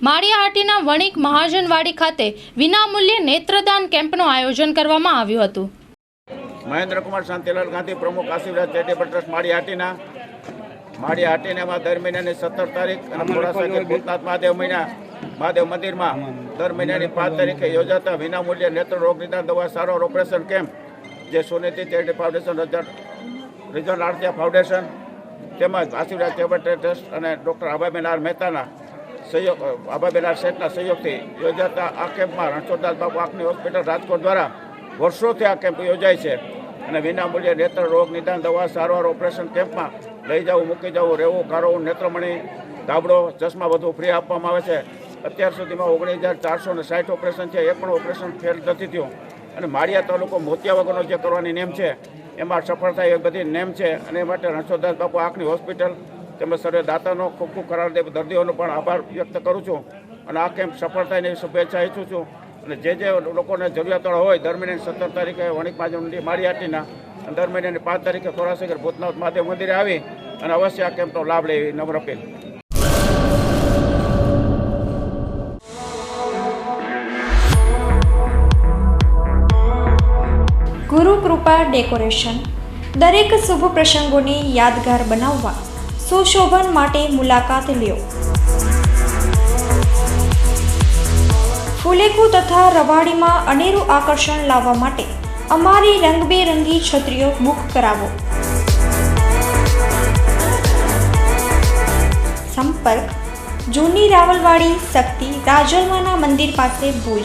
માળિયાહાટીના વણિક મહાજનવાડી ખાતે વિનામૂલ્યે નેત્રદાન કેમ્પનું આયોજન કરવામાં આવ્યું હતું. મહેન્દ્રકુમાર શાંતિલાલ ગાંધી પ્રમુખ આશીર્વાદ ચેરિટેબલ ટ્રસ્ટ માળી હાટીના માળી હાટીનામાં દર મહિનાની સત્તર તારીખ અને મોડાસા ભૂતનાથ મહાદેવ મહિના મહાદેવ મંદિરમાં દર મહિનાની પાંચ તારીખે યોજાતા વિનામૂલ્યે નેત્ર રોગ નિદાન દવા સારવાર ઓપરેશન કેમ્પ જે Sunidhi charity foundation result result આરતીયા foundation તેમજ આશીર્વાદ ચેરિટેબલ ટ્રસ્ટ અને ડૉક્ટર આભાબેન આર મહેતાના સહયોગ આભાબેન આર શેઠના સહયોગથી યોજાતા આ કેમ્પમાં રણછોડદાસ બાપુ આંખની હોસ્પિટલ રાજકોટ દ્વારા વર્ષોથી આ કેમ્પ યોજાય છે અને વિનામૂલ્યે નેત્ર રોગ નિદાન દવા સારવાર ઓપરેશન કેમ્પમાં લઈ જવું, મૂકી જવું, રહેવું કારવું નેત્રમણી, ધાબળો, ચશ્મા બધું ફ્રી આપવામાં આવે છે. અત્યાર સુધીમાં ઓગણીસ હજાર ચારસો ને સાઠ ઓપરેશન છે એ પણ ઓપરેશન ફેલ નથી થયું. અને માળિયા તાલુકો મોતિયા વગરનો જે કરવાની નેમ છે, એમાં સફળતા એ બધી નેમ છે અને એ માટે રણછોડદાસ બાપુ આંખની હોસ્પિટલ તેમજ સર્વે દાતાનો ખૂબ ખૂબ કરાર દે, દર્દીઓનો પણ આભાર વ્યક્ત કરું છું અને આ કેમ્પ સફળ થાય એવી શુભેચ્છા ઈચ્છું છું. અને જે જે લોકોને જરૂરિયાતવાળા હોય, દર મહિનાની સત્તર તારીખે વણિક મારી માળિયાટીના, અને દર મહિનાની પાંચ તારીખે થોરાસેકર ભૂતનાથ મહાદેવ મંદિરે આવી અને અવશ્ય આ કેમ્પનો લાભ લે એવી નમ્ર અપીલ. ગુરુ કૃપા ડેકોરેશન. દરેક શુભ પ્રસંગોને યાદગાર બનાવવા સુશોભન માટે મુલાકાત લ્યો. ફુલેકુ તથા રવાડીમાં અનેરું આકર્ષણ લાવવા માટે અમારી રંગબેરંગી છત્રીઓ બુક કરાવો. સંપર્ક, જૂની રાવલવાડી શક્તિ રાજલમાના મંદિર પાસે ભુજ.